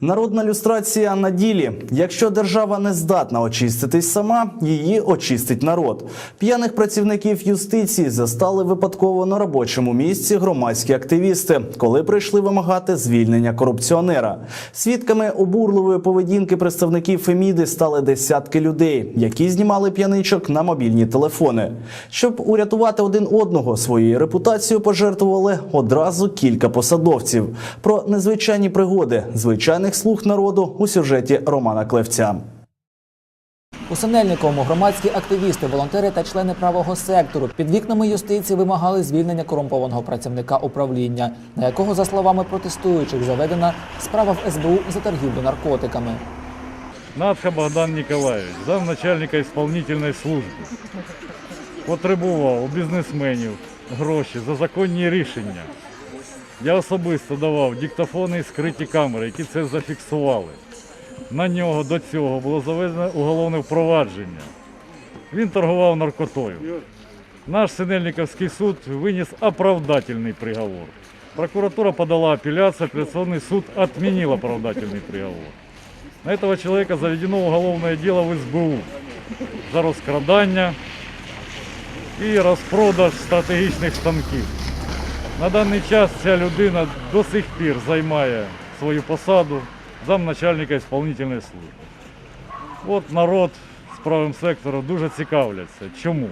Народна люстрація на ділі. Якщо держава не здатна очиститись сама, її очистить народ. П'яних працівників юстиції застали випадково на робочому місці громадські активісти, коли прийшли вимагати звільнення корупціонера. Свідками обурливої поведінки представників Феміди стали десятки людей, які знімали п'яничок на мобільні телефони. Щоб урятувати один одного, своєю репутацією пожертвували одразу кілька посадовців. Про незвичайні пригоди звичайних слуг народу у сюжеті Романа Клевця. У Синельниковому громадські активісти, волонтери та члени правого сектору під вікнами юстиції вимагали звільнення корумпованого працівника управління, на якого, за словами протестуючих, заведена справа в СБУ за торгівлю наркотиками. Надха Богдан Ніколаєвич, замначальника ісполнительної служби, потребував у бізнесменів гроші за законні рішення. Я особисто давав диктофони і скриті камери, які це зафіксували. На нього до цього було заведено уголовне впровадження. Він торгував наркотою. Наш Синельниковський суд виніс оправдательний приговор. Прокуратура подала апеляцию, апелляционный суд отменил оправдательный приговор. На этого человека заведено уголовное дело в СБУ за розкрадання і розпродаж стратегічних станків. На даний час ця людина до сих пір займає свою посаду замначальника ісполнительної служби. От народ з правим сектором дуже цікавляться. Чому?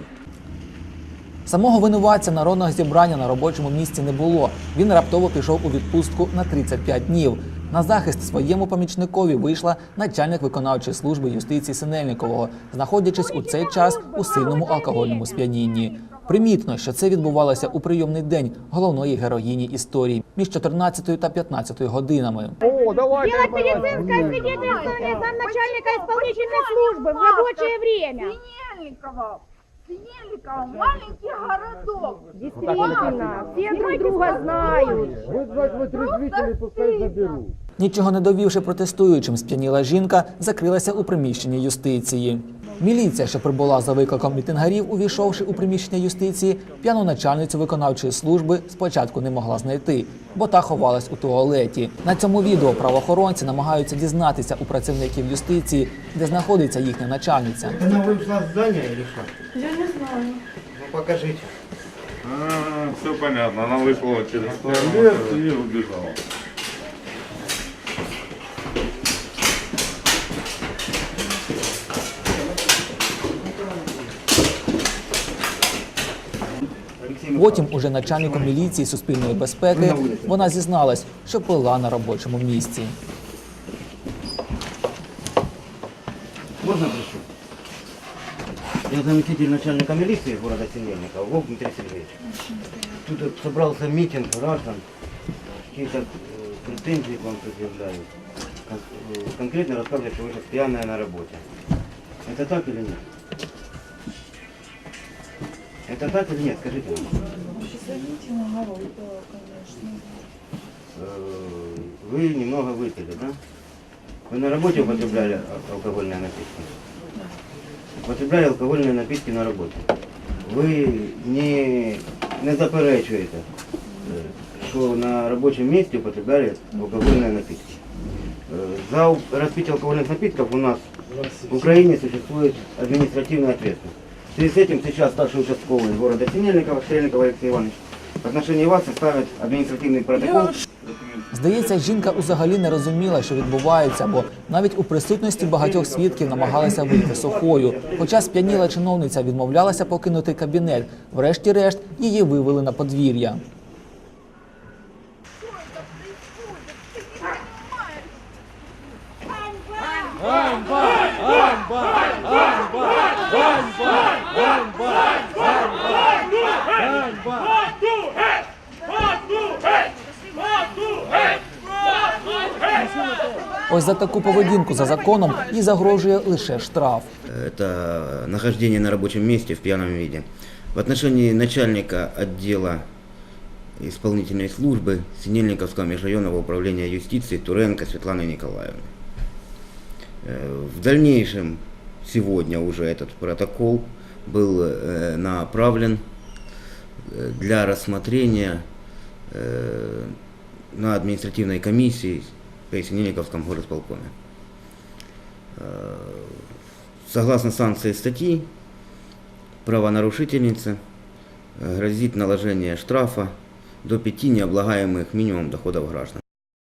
Самого винуватця народного зібрання на робочому місці не було. Він раптово пішов у відпустку на 35 днів. На захист своєму помічникові вийшла начальник виконавчої служби юстиції Синельникового, знаходячись у цей час у сильному алкогольному сп'янінні. Примітно, що це відбувалося у прийомний день головної героїні історії між 14 та 15 годинами. О, давай, Делать давай, давай. медицинское свидетельствование замначальника исполнительной службы в рабочее время. Синельникова. Синельникова, маленький городок. Действительно, все друг друга знают. Вызвать вытрезвители, пускай заберут. Нічого не довівши протестуючим, сп'яніла жінка закрилася у приміщенні юстиції. Міліція, що прибула за викликом мітингарів, увійшовши у приміщення юстиції, п'яну начальницю виконавчої служби спочатку не могла знайти, бо та ховалась у туалеті. На цьому відео правоохоронці намагаються дізнатися у працівників юстиції, де знаходиться їхня начальниця. Она вышла с здания или что? Я не знаю. Ну покажите. все понятно. Она вышла через туалет и убежала. Потім, уже начальником міліції суспільної безпеки, вона зізналась, що пила на робочому місці. Можно прошу? Я заместитель начальника милиции города Синельникова, Вов Дмитрий Сергеевич. Тут вот собрался митинг граждан, какие-то э, претензии к вам предъявляют. Кон- э, Конкретно рассказывают, что вы сейчас пьяная на работе. Это так или нет? Это так или нет? Скажите нам. Э, Вы немного выпили, да? Вы на работе употребляли а- алкогольные напитки? Употребляли алкогольные напитки на работе. Ви не, не заперечуєте, е, що на робочому місці употребляли алкогольные напитки. Е, За у- распитие алкогольных напитков у нас в Украине существует административная ответственность. В связи с этим сейчас старший участковый города Синельникова, Стрельников Алексей Иванович, в отношении вас составит административный протокол. Здається, жінка взагалі не розуміла, що відбувається, бо навіть у присутності багатьох свідків намагалася вийти сухою. Хоча сп'яніла чиновниця відмовлялася покинути кабінет. Врешті-решт її вивели на подвір'я. Ось за таку поведінку за законом їй загрожує лише штраф. Это нахождение на рабочем месте в пьяном виде. В отношении начальника отдела исполнительной службы Синельниковского межрайонного управления юстиции Туренко Светланы Николаевны. Э, В дальнейшем, сегодня уже этот протокол был э, направлен э, для рассмотрения э, на административной комиссии при Синельниковском горосполкоме. Э, Согласно санкции статьи, правонарушительнице э, грозит наложение штрафа до пяти необлагаемых минимум доходов граждан.